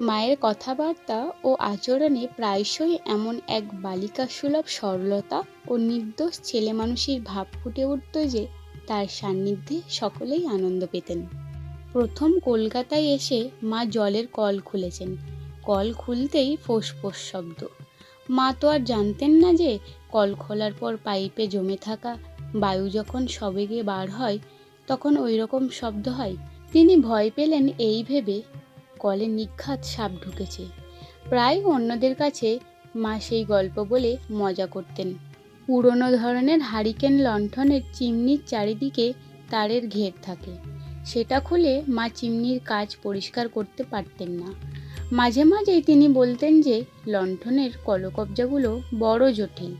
মায়ের কথাবার্তা ও আচরণে প্রায়শই এমন এক বালিকাসুলভ সরলতা ও নির্দোষ ছেলে মানুষের ভাব ফুটে উঠত যে তার সান্নিধ্যে সকলেই আনন্দ পেতেন। প্রথম কলকাতায় এসে মা জলের কল খুলেছেন। কল খুলতেই ফোঁস শব্দ। মা তো আর জানতেন না যে কল খোলার পর পাইপে জমে থাকা বায়ু যখন সবেগে বার হয়, তখন ওই রকম শব্দ হয়। তিনি ভয় পেলেন এই ভেবে কলে নিঘাত সাপ ঢুকেছে। প্রায় অন্যদের কাছে মা সেই গল্প বলে মজা করতেন। পুরনো ধরনের হারিকেন লণ্ঠনের চিমনির চারিদিকে তারের ঘের থাকে। সেটা খুলে মা চিমনির কাজ পরিষ্কার করতে পারতেন না। মাঝে মাঝেই তিনি বলতেন যে, লণ্ঠনের কলকবজাগুলো বড় জটিল।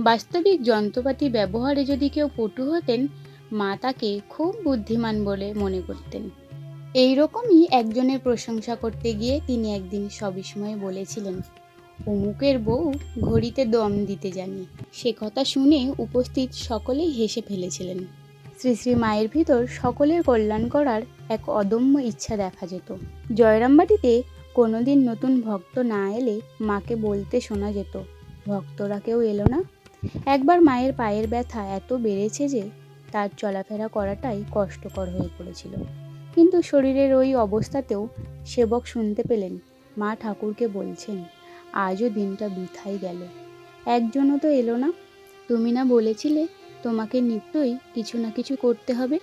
বাস্তবিক যন্ত্রপাতি ব্যবহারে যদি কেউ পটু হতেন, মা তাকে খুব বুদ্ধিমান বলে মনে করতেন। এই রকমই একজনের প্রশংসা করতে গিয়ে তিনি একদিন সবিস্ময়ে বলেছিলেন, অমুকের বউ ঘড়িতে দম দিতে জানে। সে কথা শুনে উপস্থিত সকলেই হেসে ফেলেছিলেন। শ্রী শ্রী মায়ের ভিতর সকলের কল্যাণ করার এক অদম্য ইচ্ছা দেখা যেত। জয়রামবাটিতে কোনোদিন নতুন ভক্ত না এলে মাকে বলতে শোনা যেত, ভক্তরা কেউ এলো না? একবার মায়ের পায়ের ব্যথা এত বেড়েছে যে তার চলাফেরা করাটাই কষ্টকর হয়ে পড়েছিল। কিন্তু শরীরের ওই অবস্থাতেও সেবক শুনতে পেলেন। মা ঠাকুরকে বলছেন, আজও দিনটা বৃথাই গেল। একজনও তো এলো না। তুমি না বলেছিলে তোমাকে নিত্যই কিছু না কিছু করতে হবে?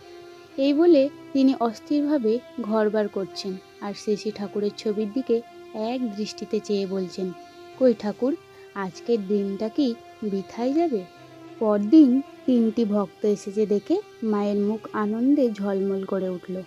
এই বলে তিনি অস্থিরভাবে ঘরবার করছেন আর শ্রী ঠাকুরের ছবির দিকে এক দৃষ্টিতে চেয়ে বলছেন, কই ঠাকুর, আজকের দিনটা কি বৃথাই যাবে? পরদিন তিনটি ভক্ত এসেছে দেখে মায়ের মুখ আনন্দে ঝলমল করে উঠল।